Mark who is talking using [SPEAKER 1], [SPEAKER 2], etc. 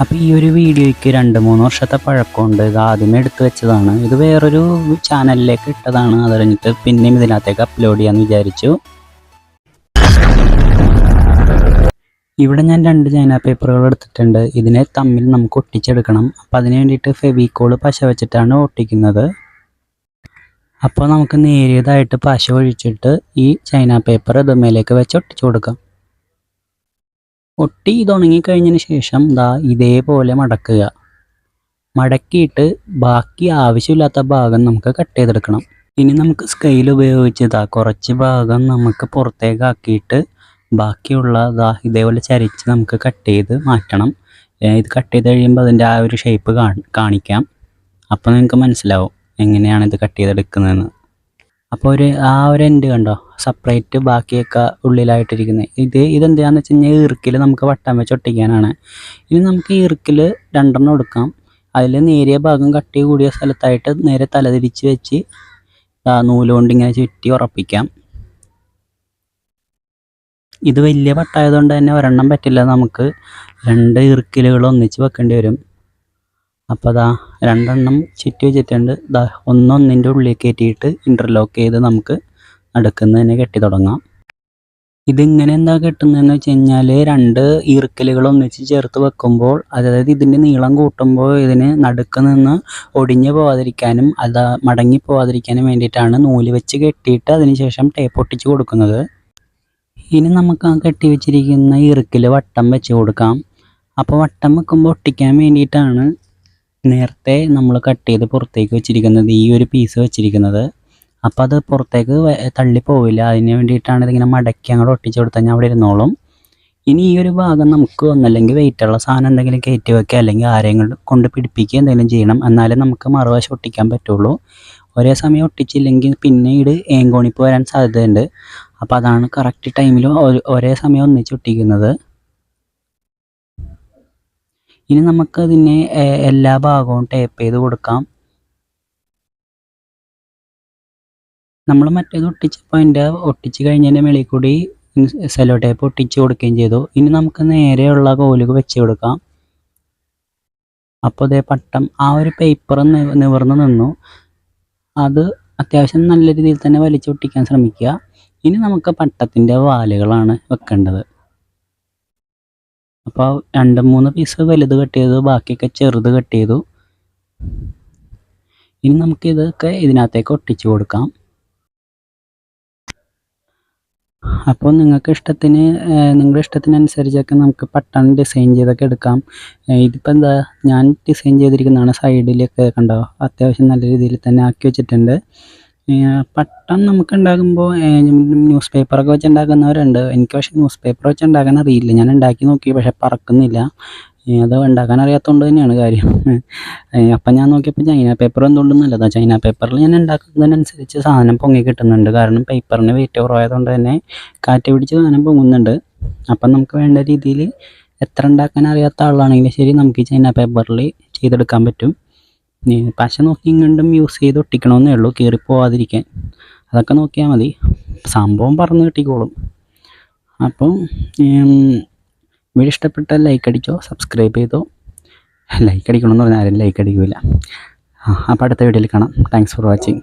[SPEAKER 1] അപ്പോൾ ഈ ഒരു വീഡിയോയ്ക്ക് രണ്ട് മൂന്ന് വർഷത്തെ പഴക്കമുണ്ട്. ഇത് ആദ്യമേ എടുത്തു വെച്ചതാണ്. ഇത് വേറൊരു ചാനലിലേക്ക് ഇട്ടതാണ്. അത് കഴിഞ്ഞിട്ട് പിന്നെയും ഇതിനകത്തേക്ക് അപ്ലോഡ് ചെയ്യാമെന്ന് വിചാരിച്ചു. ഇവിടെ ഞാൻ രണ്ട് ചൈന പേപ്പറുകൾ എടുത്തിട്ടുണ്ട്. ഇതിനെ തമ്മിൽ നമുക്ക് ഒട്ടിച്ചെടുക്കണം. അപ്പോൾ അതിന് വേണ്ടിയിട്ട് ഫെവിക്കോൾ പശ വെച്ചിട്ടാണ് ഒട്ടിക്കുന്നത്. അപ്പോൾ നമുക്ക് നേരിയതായിട്ട് പശ ഒഴിച്ചിട്ട് ഈ ചൈന പേപ്പർ ഇതുമേലേക്ക് വെച്ച് ഒട്ടിച്ചു കൊടുക്കാം. ഒട്ടി ഇത് ഉണങ്ങിക്കഴിഞ്ഞതിന് ശേഷം ദാ ഇതേപോലെ മടക്കുക. മടക്കിയിട്ട് ബാക്കി ആവശ്യമില്ലാത്ത ഭാഗം നമുക്ക് കട്ട് ചെയ്തെടുക്കണം. ഇനി നമുക്ക് സ്കെയിൽ ഉപയോഗിച്ച് ഇതാ കുറച്ച് ഭാഗം നമുക്ക് പുറത്തേക്കാക്കിയിട്ട് ബാക്കിയുള്ള ഇതാ ഇതേപോലെ ചരിച്ച് നമുക്ക് കട്ട് ചെയ്ത് മാറ്റണം. ഇത് കട്ട് ചെയ്ത് കഴിയുമ്പോൾ അതിന്റെ ആ ഒരു ഷേപ്പ് കാണിക്കാം. അപ്പോൾ നിങ്ങൾക്ക് മനസ്സിലാവും എങ്ങനെയാണ് ഇത് കട്ട് ചെയ്തെടുക്കുന്നതെന്ന്. അപ്പോൾ ഒരു ആ ഒരു എൻഡ് കണ്ടോ? സെപ്പറേറ്റ് ബാക്കിയൊക്കെ ഉള്ളിലായിട്ടിരിക്കുന്നത് ഇത് ഇതെന്താണെന്ന് വെച്ച് കഴിഞ്ഞാൽ ഈർക്കിൽ നമുക്ക് വട്ടം വെച്ച് ഒട്ടിക്കാനാണ്. ഇനി നമുക്ക് ഈർക്കിൽ രണ്ടെണ്ണം എടുക്കാം അതിൽ നേരിയ ഭാഗം കട്ടി കൂടിയ സ്ഥലത്തായിട്ട് നേരെ തലതിരിച്ച് വെച്ച് നൂലുകൊണ്ട് നൂൽ കൊണ്ട് ഇങ്ങനെ ചുറ്റി ഉറപ്പിക്കാം. ഇത് വലിയ വട്ടായതുകൊണ്ട് തന്നെ ഒരെണ്ണം പറ്റില്ല. നമുക്ക് രണ്ട് ഇറുക്കിലുകൾ ഒന്നിച്ച് വെക്കേണ്ടി വരും. അപ്പോൾ അതാ രണ്ടെണ്ണം ചുറ്റി വെച്ചിട്ടുണ്ട്. ദാ ഒന്നൊന്നിന്റെ ഉള്ളിൽ കയറ്റിയിട്ട് ഇന്റർലോക്ക് ചെയ്ത് നമുക്ക് നടുക്കുന്ന തന്നെ കെട്ടി തുടങ്ങാം. ഇതിങ്ങനെ എന്താ കെട്ടുന്നതെന്ന് വെച്ച് കഴിഞ്ഞാൽ രണ്ട് ഈർക്കലുകൾ ഒന്നിച്ച് ചേർത്ത് വെക്കുമ്പോൾ അതായത് ഇതിന്റെ നീളം കൂട്ടുമ്പോൾ ഇതിന് നടുക്ക് നിന്ന് ഒടിഞ്ഞു പോവാതിരിക്കാനും അത് മടങ്ങി പോവാതിരിക്കാനും വേണ്ടിയിട്ടാണ് നൂൽ വെച്ച് കെട്ടിയിട്ട് അതിനുശേഷം ടേപ്പ് ഒട്ടിച്ച് കൊടുക്കുന്നത്. ഇനി നമുക്ക് ആ കെട്ടി വെച്ചിരിക്കുന്ന ഇറുക്കിൽ വട്ടം വെച്ച് കൊടുക്കാം. അപ്പോൾ വട്ടം വെക്കുമ്പോൾ ഒട്ടിക്കാൻ വേണ്ടിയിട്ടാണ് നേരത്തെ നമ്മൾ കട്ട് ചെയ്ത് പുറത്തേക്ക് വെച്ചിരിക്കുന്നത് ഈ ഒരു പീസ് വെച്ചിരിക്കുന്നത്. അപ്പോൾ അത് പുറത്തേക്ക് തള്ളിപ്പോവില്ല തള്ളി പോവില്ല. അതിന് വേണ്ടിയിട്ടാണ് ഇതിങ്ങനെ മടക്കി അങ്ങോട്ട് ഒട്ടിച്ച് കൊടുത്താൽ ഞാൻ അവിടെ ഇരുന്നോളും. ഇനി ഈ ഒരു ഭാഗം നമുക്ക് ഒന്നല്ലെങ്കിൽ വെയിറ്റുള്ള സാധനം എന്തെങ്കിലും കയറ്റി വെക്കുക അല്ലെങ്കിൽ ആരെങ്കിലും കൊണ്ട് പിടിപ്പിക്കുക എന്തെങ്കിലും ചെയ്യണം. എന്നാലേ നമുക്ക് മറുവശം ഒട്ടിക്കാൻ പറ്റുള്ളൂ. ഒരേ സമയം ഒട്ടിച്ചില്ലെങ്കിൽ പിന്നീട് ഏങ്കോണിപ്പ് വരാൻ സാധ്യതയുണ്ട്. അപ്പോൾ അതാണ് കറക്റ്റ് ടൈമിൽ ഒരേ സമയം ഒന്നിച്ച് ഒട്ടിക്കുന്നത്. ഇനി നമുക്കതിനെ എല്ലാ ഭാഗവും ടേപ്പ് ചെയ്ത് കൊടുക്കാം. നമ്മൾ മറ്റേത് ഒട്ടിച്ചപ്പോൾ അതിന്റെ ഒട്ടിച്ച് കഴിഞ്ഞതിന്റെ മേളിൽ കൂടി സെലോ ടേപ്പ് ഒട്ടിച്ച് കൊടുക്കുകയും ചെയ്തു. ഇനി നമുക്ക് നേരെയുള്ള കോലുകൾ വെച്ച് കൊടുക്കാം. അപ്പോൾ ഇതേ പട്ടം ആ ഒരു പേപ്പർ നിവർന്ന് നിന്നു. അത് അത്യാവശ്യം നല്ല രീതിയിൽ തന്നെ വലിച്ചൊട്ടിക്കാൻ ശ്രമിക്കുക. ഇനി നമുക്ക് പട്ടത്തിന്റെ വാലുകളാണ് വെക്കേണ്ടത്. അപ്പോൾ രണ്ട് മൂന്ന് പീസ് വലുത് കട്ട് ചെയ്തു ബാക്കിയൊക്കെ ചെറുത് കട്ട് ചെയ്തു. ഇനി നമുക്ക് ഇതൊക്കെ ഇതിനകത്തേക്ക് ഒട്ടിച്ചു കൊടുക്കാം. അപ്പോൾ നിങ്ങൾക്ക് ഇഷ്ടത്തിന് നിങ്ങളുടെ ഇഷ്ടത്തിനനുസരിച്ചൊക്കെ നമുക്ക് പട്ടൺ ഡിസൈൻ ചെയ്തൊക്കെ എടുക്കാം. ഇതിപ്പോൾ എന്താ ഞാൻ ഡിസൈൻ ചെയ്തിരിക്കുന്നതാണ് സൈഡിലൊക്കെ കണ്ടോ? അത്യാവശ്യം നല്ല രീതിയിൽ തന്നെ ആക്കി വെച്ചിട്ടുണ്ട്. പട്ടം നമുക്ക് ഉണ്ടാക്കുമ്പോൾ ന്യൂസ് പേപ്പറൊക്കെ വെച്ച് ഉണ്ടാക്കുന്നവരുണ്ട്. എനിക്ക് പക്ഷേ ന്യൂസ് പേപ്പർ വെച്ച് ഉണ്ടാക്കാൻ അറിയില്ല. ഞാൻ ഉണ്ടാക്കി നോക്കി പക്ഷേ പറക്കുന്നില്ല. അത് ഉണ്ടാക്കാൻ അറിയാത്തതുകൊണ്ട് തന്നെയാണ് കാര്യം. അപ്പം ഞാൻ നോക്കിയപ്പോൾ ചൈന പേപ്പർ എന്തുകൊണ്ടൊന്നുമില്ല ചൈന പേപ്പറിൽ ഞാൻ ഉണ്ടാക്കുന്നതിനനുസരിച്ച് സാധനം പൊങ്ങി കിട്ടുന്നുണ്ട്. കാരണം പേപ്പറിന് വെയിറ്റ് കുറവായതുകൊണ്ട് തന്നെ കാറ്റ് പിടിച്ച് സാധനം പൊങ്ങുന്നുണ്ട്. അപ്പം നമുക്ക് വേണ്ട രീതിയിൽ എത്ര ഉണ്ടാക്കാൻ അറിയാത്ത ആളാണെങ്കിലും ശരി നമുക്ക് ഈ ചൈന പേപ്പറിൽ ചെയ്തെടുക്കാൻ പറ്റും. പശ നോക്കി ഇങ്ങോട്ടും യൂസ് ചെയ്ത് ഒട്ടിക്കണമെന്നേ ഉള്ളൂ. കീറിപ്പോവാതിരിക്കാൻ അതൊക്കെ നോക്കിയാൽ മതി. സംഭവം പറന്ന് കിട്ടിക്കോളും. അപ്പം വീഡിയോ ഇഷ്ടപ്പെട്ടാൽ ലൈക്ക് അടിച്ചോ സബ്സ്ക്രൈബ് ചെയ്തോ. ലൈക്ക് അടിക്കണമെന്ന് പറഞ്ഞാൽ ആരും ലൈക്ക് അടിക്കില്ല അപ്പോൾ അടുത്ത വീഡിയോയിൽ കാണാം. Thanks for watching